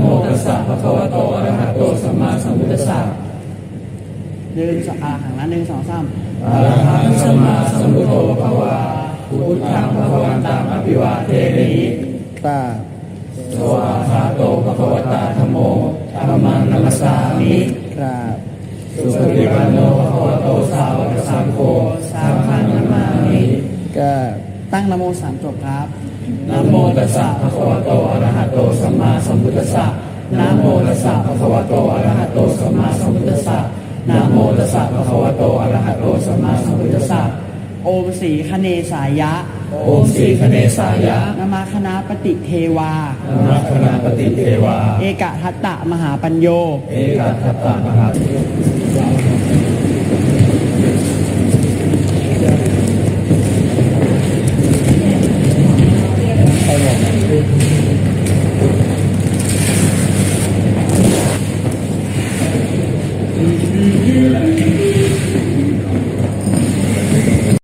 โมตัสสะภะคะวะโตอะระหะโตสัมมาสัมพุทธัสสะหนึ่งสองอ่าหันละหนึ่งสองสามอะระหังสัมมาสัมพุทโธภะวะพุทธังภะคะวันตังอภิวาเทมิกราบสวาคาโตภะคะวตาธัมโมธัมมังนัมสสามิกราบสุปฏิปันโนภะคะวะโตสาวกสังโฆสังฆังนามามิกราบ ตั้งนะโมสามจบครับนะโมตัสสะภะคะวะโตอะระหะโตสัมมาสัมพุทธัสสะนะโมตัสสะภะคะวะโตอะระหะโตสัมมาสัมพุทธัสสะนะโมตัสสะภะคะวะโตอะระหะโตสัมมาสัมพุทธัสสะโอมสีคเนสายะ โอมสีคเนสายะนามาคณะปฏิเทวานมัคคณาปฏิเทวา เอกทัตตะมหาปัญโย เอกทัตตามหา น